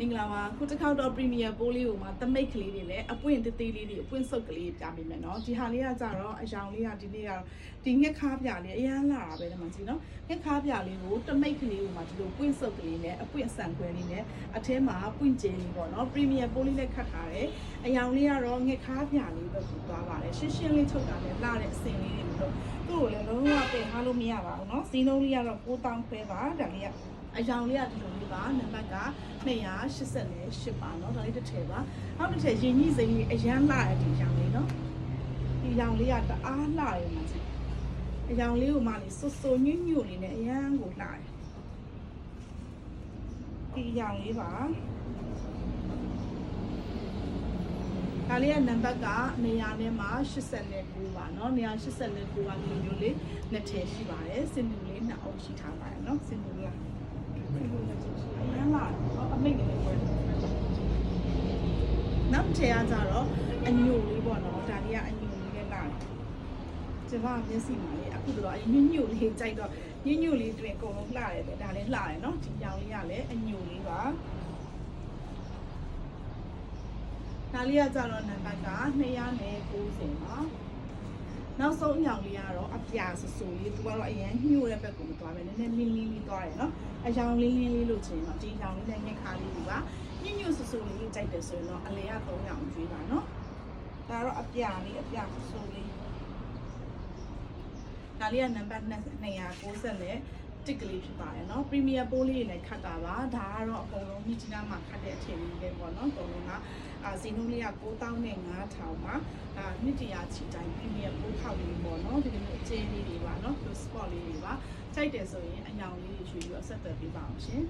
မင်္ဂလာပါခုတစ်ခေါက်တော့ Premier ပိုးလေးကိုမှတမိတ်ကလေးတွေလည်းအပွင့်သေးသေးလေးတွေအပွင့်ဆုပ်ကလေးပြပေးမယ်နော်ဒီဟာလေးကကြတော့အယောင်လေးကဒီနေ့ကတော့ဒီငှက်ခါပြလေးအရန်လာတာပဲဒီမှာစီနော်ငှက်ခါပြလေးကိုတမိတ်ကလေးကိုမှဒီလိုပွင့်ဆုပ်ကလေးနဲ့အပွင့်ဆန်ခွဲလေးနဲ့အထဲမှာပွင့်ကျဲလေးပေါ့နော် Premier ပိုးလေးလည်းခတ်ထားတယ်အယောင်လေးကတော့ငှက်ခါပြလေးပဲပူသွားပါတယ်ရှင်းရှင်းလေးထုတ်တာနဲ့လှတဲ့အစင်လေးတွေလို့သူ့ကိုလည်းလုံးဝပယ်ထားလို့မရပါဘူးနော်ဈေးနှုန်းလေးကတော့9000ခွဲပါဒါလေးက အယောင်လေးကဒီလိုလေးပါနံပါတ်က288ပါเนาะဒါလေးတစ်ထည်ပါနောက်တစ်ထည်ရင်ကြီးစိမ်းလေးအရန်လာတဲ့ဒီရောင်လေးเนาะဒီရောင်လေးကတအားလှတယ်မှာစီအရောင်လေးကိုမှလေစွတ်စွညွညွလေးနဲ့အရန်ကိုလှတယ်ဒီရောင်လေးပါ ဒါလေးရဲ့နံပါတ်ကနေရာထဲမှာ89ပါเนาะနေရာ89ပါဒီလိုမျိုးလေးနှစ်ထည်ရှိပါတယ်စင်တူလေးနှစ်အုပ်ရှိထားပါတယ်เนาะစင်တူလေးက အရမ်းလာတော့အမိတ်လည်းပွဲနောက်ထည့်ရကြတော့အညိုလေးပေါ့နော်ဒါလေးကအညိုလေးလည်းလာတယ်ကျမမျက်စိမှာလေအခုတော့အညိုညိုလေးကြိုက်တော့ညိုညိုလေးတွင်အကုန်လုံးလှတယ်ပဲဒါလည်းလှတယ်နော်ဒီရောင်လေးကလည်းအညိုလေးပါ ဒါလေးကကြတော့နံပါတ်က290ပါနောက်ဆုံးအရောင်လေးကတော့အပြာဆူဆူလေးသူကတော့အရင်ညှို့တဲ့ဘက်ကိုမသွားပဲနည်းနည်းလင်းလင်းလေးသွားတယ်နော်အရောင်လင်းလင်းလေးလို့ချင်တော့ဒီရောင်လေးနဲ့ညက်ခါလေးဒီပါညှို့ညှို့ဆူဆူလေးကြိုက်တယ်ဆိုရင်တော့အလဲက3ရောင်ကျွေးပါနော်ဒါတော့အပြာလေးအပြာဆူဆူလေးဒါလေးကနံပါတ်290နဲ့ တစ်ကလေးဖြစ်ပါတယ်เนาะပရီမီယာပိုးလေးတွေလည်းခတ်တာပါဒါကတော့အကုန်လုံးမြစ်ကြီးနားမှာခတ်တဲ့အထည်လေးပဲပေါ့เนาะအကုန်လုံးကအာဇီနှုန်းလေးက9000နဲ့9000ပါဒါမြစ်တရားချီတိုင်းပရီမီယာပိုးခောက်လေးပေါ့เนาะဒီလိုမျိုးအကျဉ်းလေးတွေပါเนาะ spot လေးတွေပါကြိုက်တယ်ဆိုရင်အယောင်လေးတွေရွှေပြီးတော့ဆက်သွယ်ပေးပါအောင်ရှင်